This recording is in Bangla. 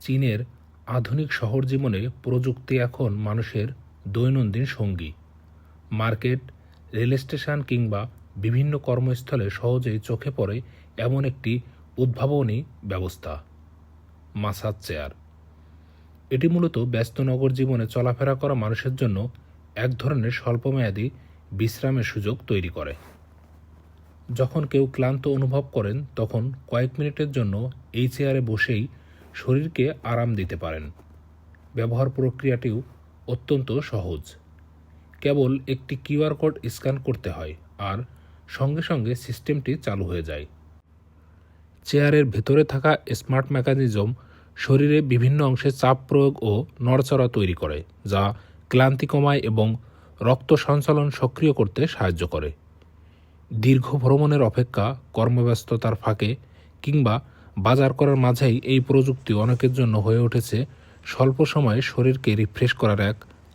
চীনের আধুনিক শহর জীবনে প্রযুক্তি এখন মানুষের দৈনন্দিন সঙ্গী। মার্কেট, রেল স্টেশন কিংবা বিভিন্ন কর্মস্থলে সহজেই চোখে পড়ে এমন একটি উদ্ভাবনী ব্যবস্থা, মাসাজ চেয়ার। এটি মূলত ব্যস্ত নগর জীবনে চলাফেরা করা মানুষের জন্য এক ধরনের স্বল্পমেয়াদী বিশ্রামের সুযোগ তৈরি করে। যখন কেউ ক্লান্ত অনুভব করেন, তখন কয়েক মিনিটের জন্য এই চেয়ারে বসেই শরীরকে আরাম দিতে পারেন। ব্যবহার প্রক্রিয়াটিও অত্যন্ত সহজ। কেবল একটি কিউআর কোড স্ক্যান করতে হয় আর সঙ্গে সঙ্গে সিস্টেমটি চালু হয়ে যায়। চেয়ারের ভেতরে থাকা স্মার্ট মেকানিজম শরীরে বিভিন্ন অংশে চাপ প্রয়োগ ও নড়চড়া তৈরি করে, যা ক্লান্তি কমায় এবং রক্ত সঞ্চালন সক্রিয় করতে সাহায্য করে। দীর্ঘ ভ্রমণের অপেক্ষা, কর্মব্যস্ততার ফাঁকে কিংবা বাজার করার মাঝেই এই প্রযুক্তি অনেকের জন্য হয়ে উঠেছে স্বল্প সময়ে শরীরকে রিফ্রেশ করার এক